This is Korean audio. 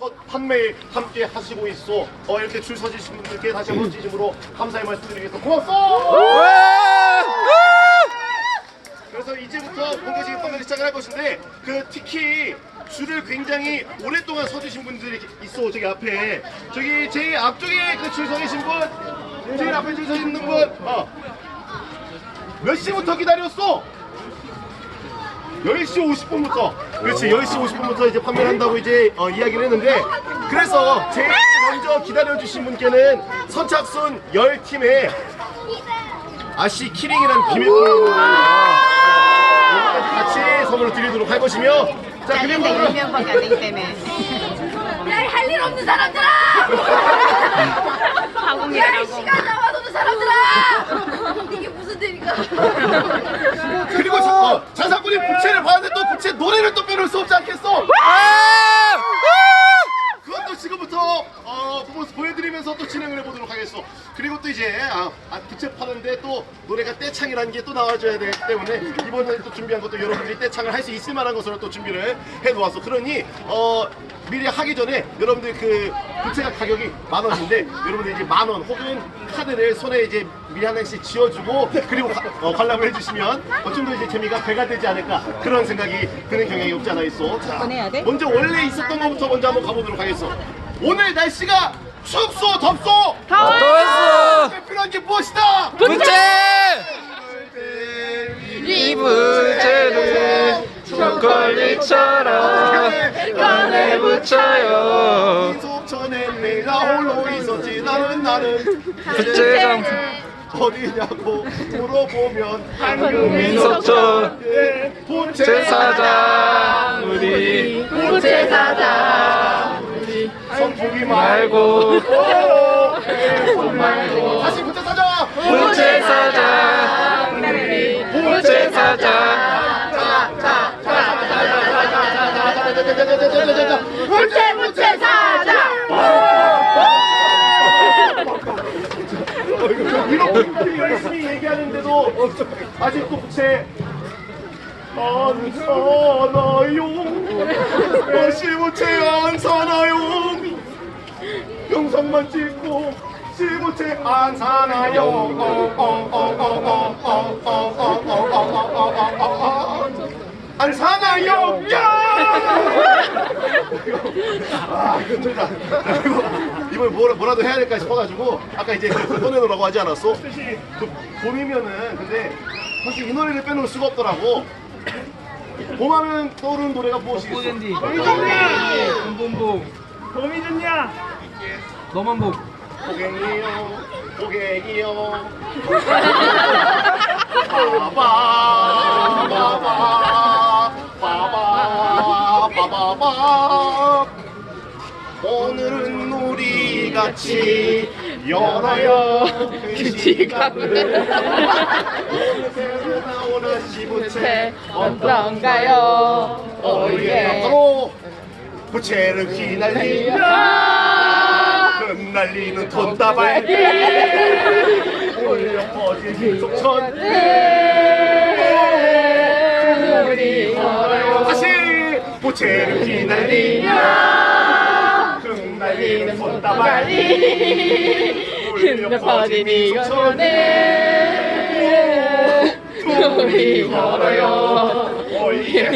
첫 판매에 함께 하시고 있어. 어, 이렇게 줄 서주신 분들께 다시 한번 진심으로 감사의 말씀드리겠습니다. 고맙소! 그래서 이제부터 본격적인 판매를 시작을 할 것인데 그 특히 줄을 굉장히 오랫동안 서주신 분들이 있어 저기 앞에 저기 제일 앞쪽에 그 줄 서 계신 분 제일 앞에 줄 서 있는 분 어. 몇 시부터 기다렸어? 10시 50분부터 그렇지 10시 50분부터 이제 판매를 한다고 이제 어, 이야기를 했는데 그래서 제일 먼저 기다려주신 분께는 선착순 10팀에 아시 키링이라는 비밀번호를 같이 선물을 드리도록 할 것이며 자 그리고 잘린다 1명밖에 안 되기 때문에 할일 없는 사람들아! 항공이라고 시간 남아도는 사람들아! 이게 무슨 일인가? 그리고 자, 어, 장사꾼이 부채를 봤는데 또 부채 노래를 또 빼놓을 수 없지 않겠어? 그것도 지금부터 어, 퍼포먼스 보여드리면서 또 진행을 해보도록 하겠어. 그리고 또 이제 아, 아, 부채 파는데 또 노래가 떼창이라는 게 또 나와줘야 되기 때문에 이번에 또 준비한 것도 여러분들이 떼창을 할 수 있을 만한 것으로 또 준비를 해놓았어. 그러니 어, 미리 하기 전에 여러분들 그 부채가 가격이 만 원인데 여러분들 이제 만 원 혹은 카드를 손에 이제 미리 하나씩 쥐어주고 그리고 가- 어, 관람을 해주시면 어, 좀더 이제 재미가 배가 되지 않을까 그런 생각이 드는 경향이 없지 않아 있어. 자, 먼저 원래 있었던 것부터 먼저 한번 가보도록 하겠어. 오늘 날씨가 춥소 덥소 더웠어! 필요한 게 무엇이다? 부채! 붙여요. 속전에 내가 홀로 있었지 나는 나는 부채장 어디냐고 물어보면 한국민 민속촌 예, 본체 제사장 우리. 부채 사자! 성폭이 말고 말고 부채 부채 사자! 이렇게 열심히 얘기하는데도 아직도 부채 안 사나요? 다시 부채 안 사나요? 영상만 찍고 시부채 안 사나요? 진짜. 그리고 이번에 뭐라, 뭐라도 해야 될까 싶어가지고 아까 이제 꺼내놓으라고 하지 않았어? 그 봄이면은 근데 사실 이 노래를 빼놓을 수가 없더라고. 봄하면 떠오르는 노래가 무엇이겠어? 봄봄봄 봄이 좋냐? 너만 봄 고갱이요, 고갱이요. 바바, 바바, 바바, 바바바. 오늘은 우리 같이. 그. 오늘 새로 나오는 시부채 어떤가요? 오예. 바로 부채를 휘날리며 흩날리는 돈다발 올려 퍼진 김속천 우리 걸어요 다시 부채를 휘날리며 떨어지는 꽃다발이. 울려 퍼지니? 소천에 우리 걸어요 올리에